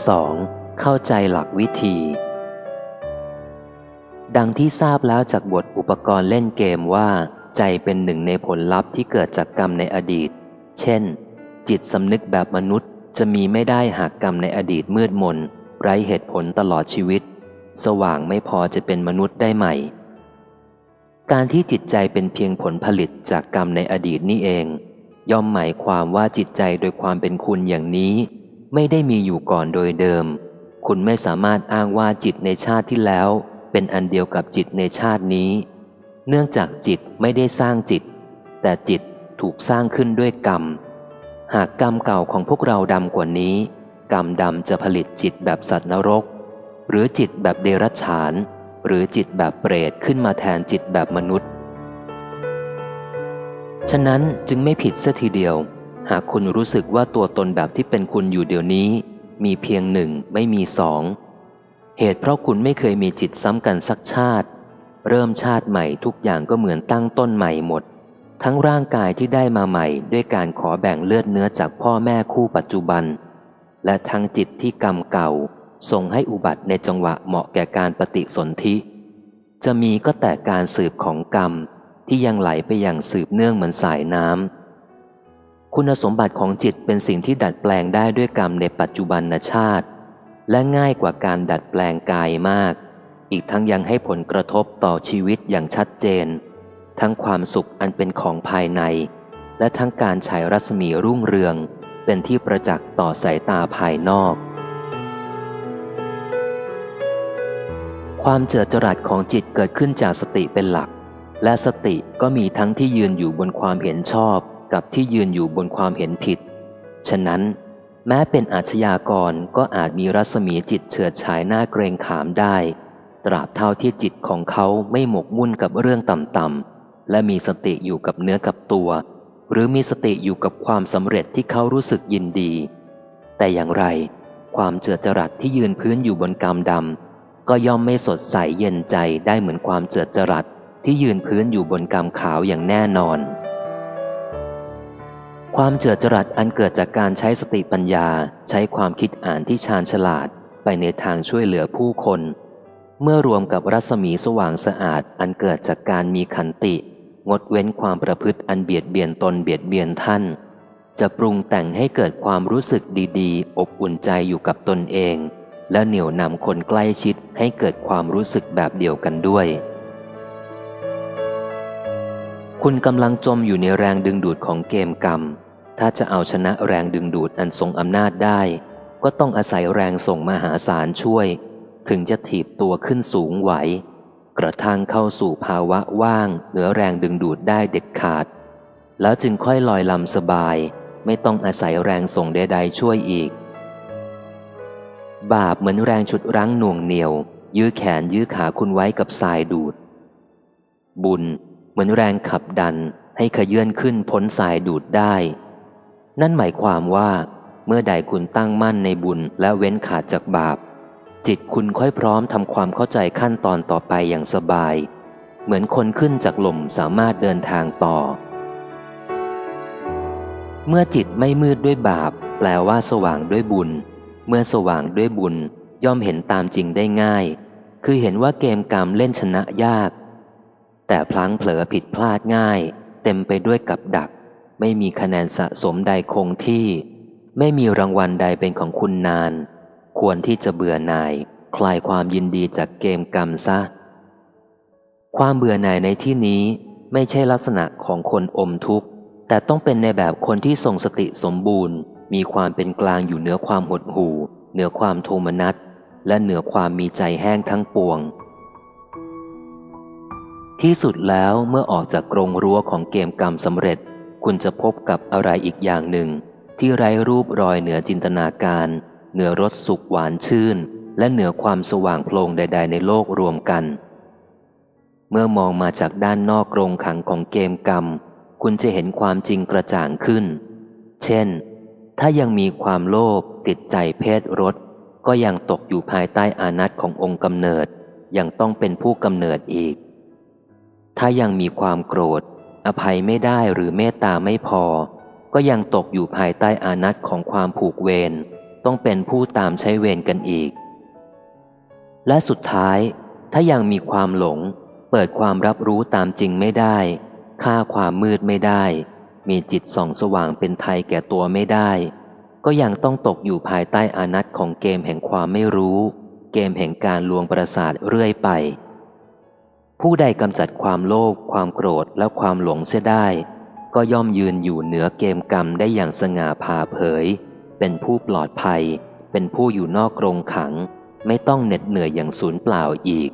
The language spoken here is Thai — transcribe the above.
2. เข้าใจหลักวิธี ดังที่ทราบแล้วจากบทอุปกรณ์เล่นเกมว่า ใจเป็นหนึ่งในผลลัพธ์ที่เกิดจากกรรมในอดีต เช่น จิตสำนึกแบบมนุษย์จะมีไม่ได้หากกรรมในอดีตมืดมน ไร้เหตุผลตลอดชีวิต สว่างไม่พอจะเป็นมนุษย์ได้ใหม่ การที่จิตใจเป็นเพียงผลผลิตจากกรรมในอดีตนี่เอง ย่อมหมายความว่าจิตใจโดยความเป็นคุณอย่างนี้ ไม่ได้มีอยู่ก่อนโดยเดิม คุณไม่สามารถอ้างว่าจิตในชาติที่แล้ว เป็นอันเดียวกับจิตในชาตินี้ เนื่องจากจิตไม่ได้สร้างจิต แต่จิตถูกสร้างขึ้นด้วยกรรม หากกรรมเก่าของพวกเราดำกว่านี้ กรรมดำจะผลิตจิตแบบสัตว์นรก หรือจิตแบบเดรัจฉาน หรือจิตแบบเปรตขึ้นมาแทนจิตแบบมนุษย์ ฉะนั้นจึงไม่ผิดเสียทีเดียว หากคุณรู้สึกว่าตัวตนแบบที่เป็นคุณอยู่เดี๋ยวนี้ มีเพียงหนึ่งไม่มีสอง เหตุเพราะคุณไม่เคยมีจิตซ้ำกันสักชาติ เริ่มชาติใหม่ทุกอย่างก็เหมือนตั้งต้นใหม่หมด ทั้งร่างกายที่ได้มาใหม่ด้วยการขอแบ่งเลือดเนื้อจากพ่อแม่คู่ปัจจุบัน และทั้งจิตที่กรรมเก่าส่งให้อุบัติในจังหวะเหมาะแก่การปฏิสนธิจะมีก็แต่การสืบของกรรมที่ยังไหลไปอย่างสืบเนื่องเหมือนสายน้ำ คุณสมบัติของจิตเป็นสิ่งที่ดัดแปลงได้ด้วยกรรมในปัจจุบันชาติ และง่ายกว่าการดัดแปลงกายมาก อีกทั้งยังให้ผลกระทบต่อชีวิตอย่างชัดเจน ทั้งความสุขอันเป็นของภายใน และทั้งการฉายรัศมีรุ่งเรือง เป็นที่ประจักษ์ต่อสายตาภายนอก ความเจิดจรัสของจิตเกิดขึ้นจากสติเป็นหลัก และสติก็มีทั้งที่ยืนอยู่บนความเห็นชอบ กับที่ยืนอยู่บนความเห็นผิด ฉะนั้น แม้เป็นอาชญากรก็อาจมีรัศมีจิตเฉิดฉายหน้าเกรงขามได้ ตราบเท่าที่จิตของเขาไม่หมกมุ่นกับเรื่องต่ำๆและมีสติอยู่กับเนื้อกับตัว หรือมีสติอยู่กับความสำเร็จที่เขารู้สึกยินดี แต่อย่างไร ความเจิดจรัสที่ยืนพื้นอยู่บนกรรมดำก็ย่อมไม่สดใสเย็นใจได้เหมือนความเจิดจรัสที่ยืนพื้นอยู่บนกรรมขาวอย่างแน่นอน ความเจิดจรัสอันเกิดจากการใช้สติปัญญาใช้ความคิดอ่านที่ชาญฉลาด ไปในทางช่วยเหลือผู้คน เมื่อรวมกับรัศมีสว่างสะอาดอันเกิดจากการมีขันติ งดเว้นความประพฤติอันเบียดเบียนตนเบียดเบียนท่าน จะปรุงแต่งให้เกิดความรู้สึกดีๆ อบอุ่นใจอยู่กับตนเอง และเหนี่ยวนำคนใกล้ชิดให้เกิดความรู้สึกแบบเดียวกันด้วย คุณกำลังจมอยู่ในแรงดึงดูดของเกมกรรม ถ้าจะเอาชนะแรงดึงดูดอันทรงอำนาจได้ ก็ต้องอาศัยแรงส่งมหาศาลช่วย ถึงจะถีบตัวขึ้นสูงไหว กระทั่งเข้าสู่ภาวะว่างเหนือแรงดึงดูดได้เด็ดขาด แล้วจึงค่อยลอยลำสบาย ไม่ต้องอาศัยแรงส่งใดๆช่วยอีก บาปเหมือนแรงฉุดรั้งหน่วงเหนียว ยื้อแขนยื้อขาคุณไว้กับทรายดูด บุญ เหมือนแรงขับดันให้ขยื่นขึ้นพ้นสายดูดได้ นั่นหมายความว่า เมื่อใดคุณตั้งมั่นในบุญและเว้นขาดจากบาป จิตคุณค่อยพร้อมทำความเข้าใจขั้นตอนต่อไปอย่างสบาย เหมือนคนขึ้นจากหล่มสามารถเดินทางต่อ เมื่อจิตไม่มืดด้วยบาป แปลว่าสว่างด้วยบุญ เมื่อสว่างด้วยบุญย่อมเห็นตามจริงได้ง่าย คือเห็นว่าเกมกรรมเล่นชนะยาก แต่พลั้งเผลอผิดพลาดง่าย เต็มไปด้วยกับดัก ไม่มีคะแนนสะสมใดคงที่ ไม่มีรางวัลใดเป็นของคุณนาน ควรที่จะเบื่อหน่าย คลายความยินดีจากเกมกรรมซะ ความเบื่อหน่ายในที่นี้ไม่ใช่ลักษณะของคนอมทุกข์ แต่ต้องเป็นในแบบคนที่ทรงสติสมบูรณ์ มีความเป็นกลางอยู่เหนือความหดหู่ เหนือความโทมนัสและเหนือความมีใจแห้งทั้งปวง ที่สุดแล้วเมื่อออกจากกรงรั้วของเกมกรรมสำเร็จ คุณจะพบกับอะไรอีกอย่างหนึ่ง ที่ไร้รูปรอยเหนือจินตนาการ เหนือรสสุขหวานชื่น และเหนือความสว่างโพลงใด ๆ ในโลกรวมกัน เมื่อมองมาจากด้านนอกกรงขังของเกมกรรม คุณจะเห็นความจริงกระจ่างขึ้น เช่น ถ้ายังมีความโลภติดใจเพศรสก็ยังตกอยู่ภายใต้อานัตขององค์กำเนิดยังต้องเป็นผู้กำเนิดอีก ถ้ายังมีความโกรธ อภัยไม่ได้หรือเมตตาไม่พอ ก็ยังตกอยู่ภายใต้อานัตของความผูกเวร ต้องเป็นผู้ตามใช้เวรกันอีก และสุดท้าย ถ้ายังมีความหลง เปิดความรับรู้ตามจริงไม่ได้ ฆ่าความมืดไม่ได้ มีจิตส่องสว่างเป็นไทยแก่ตัวไม่ได้ ก็ยังต้องตกอยู่ภายใต้อานัตของเกมแห่งความไม่รู้ เกมแห่งการลวงประสาทเรื่อยไป ผู้ใดกำจัดความโลภความโกรธและความหลงเสียได้ ก็ย่อมยืนอยู่เหนือเกมกรรมได้อย่างสง่าผ่าเผย เป็นผู้ปลอดภัย เป็นผู้อยู่นอกกรงขัง ไม่ต้องเหน็ดเหนื่อยอย่างสูญเปล่าอีก